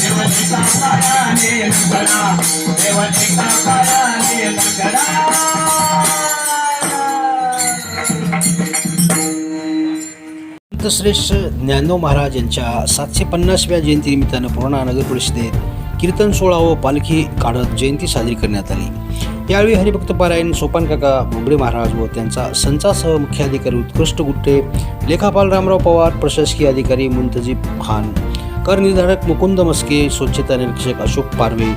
Devachita paya ni lankara, devachita paya ni lankara. संतश्रेष्ठ ज्ञानदेव महाराज यांच्या सातशे पन्नासव्या जयंतीनिमित्तानं पूर्णा नगर परिषदेत कीर्तन सोहळा व पालखी काढत जयंती साजरी करण्यात आली. यावेळी हरिभक्त पारायण सोपान काका बोबडे महाराज व त्यांचा संचासह मुख्याधिकारी उत्कृष्ट गुट्टे लेखापाल रामराव पवार प्रशासकीय अधिकारी मुंतजीब खान करनिर्धारक मुकुंद मस्के स्वच्छता निरीक्षक अशोक पारवे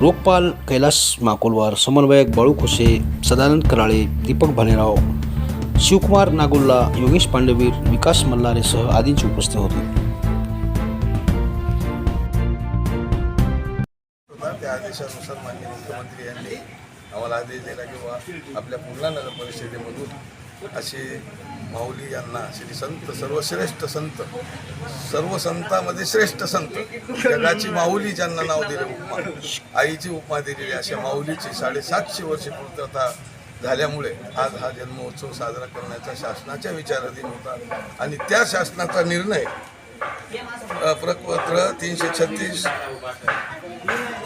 रोगपाल कैलास माकोलवार समन्वयक बाळू खुसे सदानंद कराळे दीपक भालेराव शिवकुमार नागुल्ला योगेश पांडवीर विकास मल्हारेसह आदींची उपस्थित होते. त्या आदेशानुसार माननीय मुख्यमंत्री यांनी आम्हाला आदेश दिला किंवा आपल्या पूर्णा नगर परिषदेमधून असे माऊली यांना श्री संत सर्वश्रेष्ठ संत सर्व संतामध्ये श्रेष्ठ संत जगाची माऊली ज्यांना नाव दिले उपमा आईची उपमा दिलेली अशा माऊलीची साडेसातशे वर्षे पूर्तता झाल्यामुळे आज हा जन्मोत्सव साजरा करण्याचा शासनाच्या विचाराधीन होता. आणि त्या शासनाचा निर्णय प्रपत्र तीनशे छत्तीस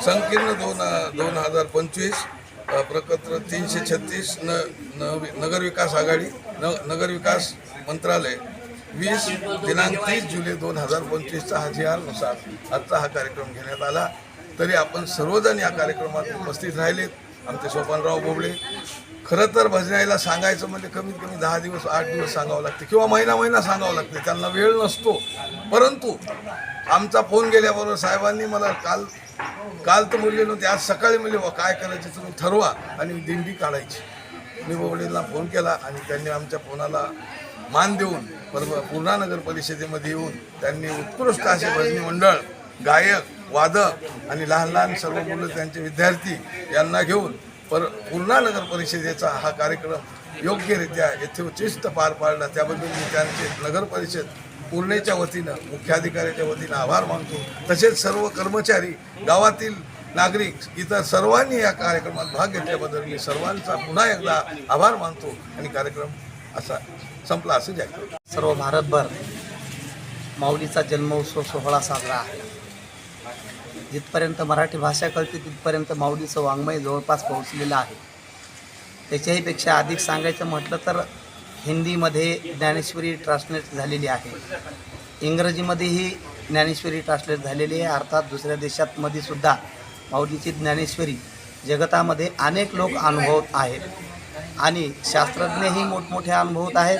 संकीर्ण दोन दोन हजार पंचवीस प्रपत्र तीनशे छत्तीस न न- नगरविकास आघाडी न नगरविकास मंत्रालय वीस दिनांक तीस जुलै दोन हजार पंचवीसचा हा जी आरनुसार आजचा हा कार्यक्रम घेण्यात आला. तरी आपण सर्वजण या कार्यक्रमात उपस्थित राहिलेत. आमचे सोपानराव बोबडे खरं तर भजनाईला सांगायचं म्हणजे कमीत कमी दहा दिवस आठ दिवस सांगावं लागते. किंवा महिना महिना सांगावं लागते. त्यांना वेळ नसतो. परंतु आमचा फोन गेल्याबरोबर साहेबांनी मला काल काल तर बोलले नव्हते आज सकाळी म्हणजे "बुवा, काय करायचं तुम्ही ठरवा. आणि दिंडी काढायची. मी बोबडेला फोन केला आणि त्यांनी आमच्या फोनाला मान देऊन परवा पूर्णा नगर परिषदेमध्ये येऊन त्यांनी उत्कृष्ट असे भजनी मंडळ गायक वादक आणि लहान लहान सर्व मुलं त्यांचे विद्यार्थी यांना घेऊन पर पूर्णा नगर परिषदेचा हा कार्यक्रम योग्यरित्या यथोचिस्त पार पाडला. त्याबद्दल मी त्यांचे नगर परिषद पूर्णेच्या वतीनं मुख्याधिकाऱ्याच्या वतीनं आभार मानतो. तसेच सर्व कर्मचारी गावातील नागरिक इतर सर्वांनी या कार्यक्रमात भाग घेतल्याबद्दल मी सर्वांचा पुन्हा एकदा आभार मानतो आणि कार्यक्रम असा संपला असं जाहीर सर्व भारतभर माऊलीचा जन्मोत्सव सोहळा साजरा आहे. जिथपर्यंत मराठी भाषा कळते तिथपर्यंत माऊलीचं वाङ्मय जवळपास पोहोचलेलं आहे. त्याच्याहीपेक्षा अधिक सांगायचं म्हटलं तर हिंदीमध्ये ज्ञानेश्वरी ट्रान्सलेट झालेली आहे. इंग्रजीमध्येही ज्ञानेश्वरी ट्रान्सलेट झालेली आहे. अर्थात दुसऱ्या देशातमध्ये सुद्धा माऊलीची ज्ञानेश्वरी जगतामध्ये अनेक लोक अनुभवत आहेत. आणि शास्त्रज्ञही मोठमोठे अनुभवत आहेत.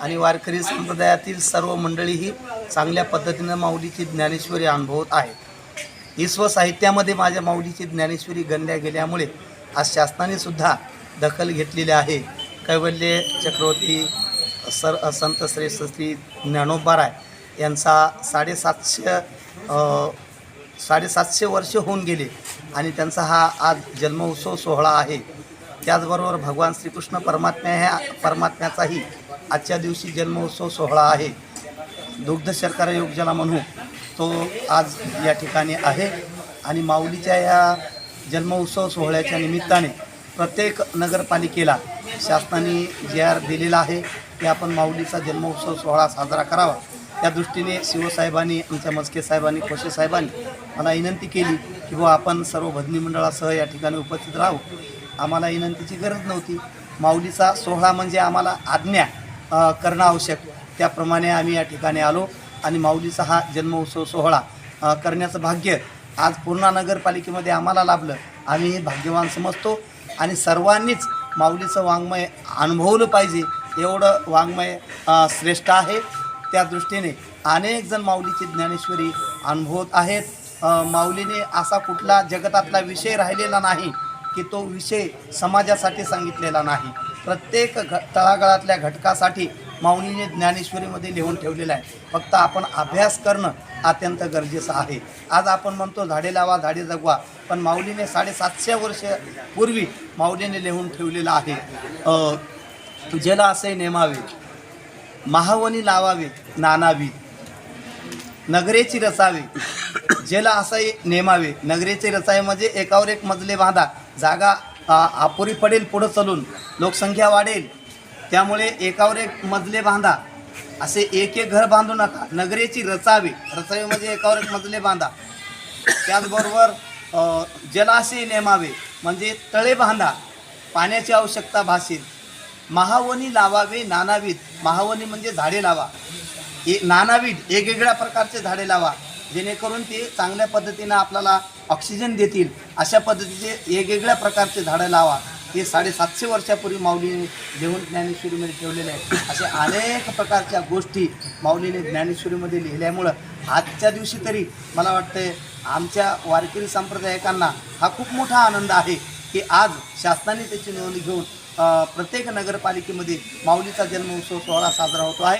आणि वारकरी संप्रदायातील सर्व मंडळीही चांगल्या पद्धतीनं माऊलीची ज्ञानेश्वरी अनुभवत आहेत. विश्व साहित्यामध्ये माझ्या माऊलीची ज्ञानेश्वरी गणल्या गेल्यामुळे आज शासनाने सुद्धा दखल घेतलेली आहे. कैवल्य चक्रवर्ती सर संत श्रेष्ठ श्री ज्ञानोबाराय यांचा साडेसातशे साडेसातशे वर्ष होऊन गेले आणि त्यांचा हा आज जन्मोत्सव सोहळा आहे. त्याचबरोबर भगवान श्रीकृष्ण परमात्म्या ह्या परमात्म्याचाही आजच्या दिवशी जन्मोत्सव सोहळा आहे. दुग्ध शर्करा योगजना म्हणून म्हणू तो आज या ठिकाणी आहे आणि माऊलीच्या या जन्मोत्सव सोहळ्याच्या निमित्ताने प्रत्येक नगरपालिकेला शासनाने जे आर दिलेला आहे की आपण माऊलीचा जन्मोत्सव सोहळा साजरा करावा. त्या दृष्टीने शिवसाहेबांनी आमच्या मस्के साहेबांनी खोशे साहेबांनी मला विनंती केली की बुवा आपण सर्व भजनी मंडळासह या ठिकाणी उपस्थित राहू. आम्हाला विनंतीची गरज नव्हती. माऊलीचा सोहळा म्हणजे आम्हाला आज्ञा करणं आवश्यक. त्याप्रमाणे आम्ही या ठिकाणी आलो. आणि माऊलीचा हा जन्मोत्सव सोहळा करण्याचं भाग्य आज पूर्णा नगरपालिकेमध्ये आम्हाला लाभलं. आम्ही हे भाग्यवान समजतो आणि सर्वांनीच माऊलीचं वाङ्मय अनुभवलं पाहिजे एवढं वाङ्मय श्रेष्ठ आहे. त्या दृष्टीने अनेक जण माऊलीची ज्ञानेश्वरी अनुभवत आहेत. माऊलीने असा कुठला जगतातला विषय राहिलेला नाही की तो विषय समाजासाठी सांगितलेला नाही. प्रत्येक घ तळागाळातल्या घटकासाठी माऊलीने ज्ञानेश्वरीमध्ये लिहून ठेवलेलं आहे. फक्त आपण अभ्यास करणं अत्यंत गरजेचं आहे. आज आपण म्हणतो झाडे लावा झाडे जगवा. पण माऊलीने साडेसातशे वर्ष पूर्वी माऊलीने लिहून ठेवलेलं आहे. अ, असे नेमावे महावनी लावावे नानावी. नगरेची रचावे. जेला असाही नेमावे नगरेचे रचाई म्हणजे एकावर एक मजले बांधा. जागा अपुरी पडेल पुढं चलून. लोकसंख्या वाढेल. त्यामुळे एकावर एक मजले बांधा. असे एक एक घर बांधू नका. नगरेची रचावे. रचावी म्हणजे एकावर एक मजले बांधा. त्याचबरोबर जलाशय नेमावे. म्हणजे तळे बांधा. पाण्याची आवश्यकता भासेल. महावनी लावावे नानाविध. महावनी म्हणजे झाडे लावा. ए नानाविध. वेगवेगळ्या प्रकारचे झाडे लावा. जेणेकरून ते चांगल्या पद्धतीनं आपल्याला ऑक्सिजन देतील. अशा पद्धतीचे वेगवेगळ्या प्रकारचे झाडं लावा. हे साडेसातशे वर्षापूर्वी माऊलीने लिहून ज्ञानेश्वरीमध्ये ठेवलेले आहे असे अनेक प्रकारच्या गोष्टी माऊलीने ज्ञानेश्वरीमध्ये लिहिल्यामुळं आजच्या दिवशी तरी मला वाटतंय आमच्या वारकरी संप्रदायकांना हा खूप मोठा आनंद आहे की आज शासनाने त्याची नोंद घेऊन प्रत्येक नगरपालिकेमध्ये माऊलीचा जन्मोत्सव सोहळा साजरा होतो आहे.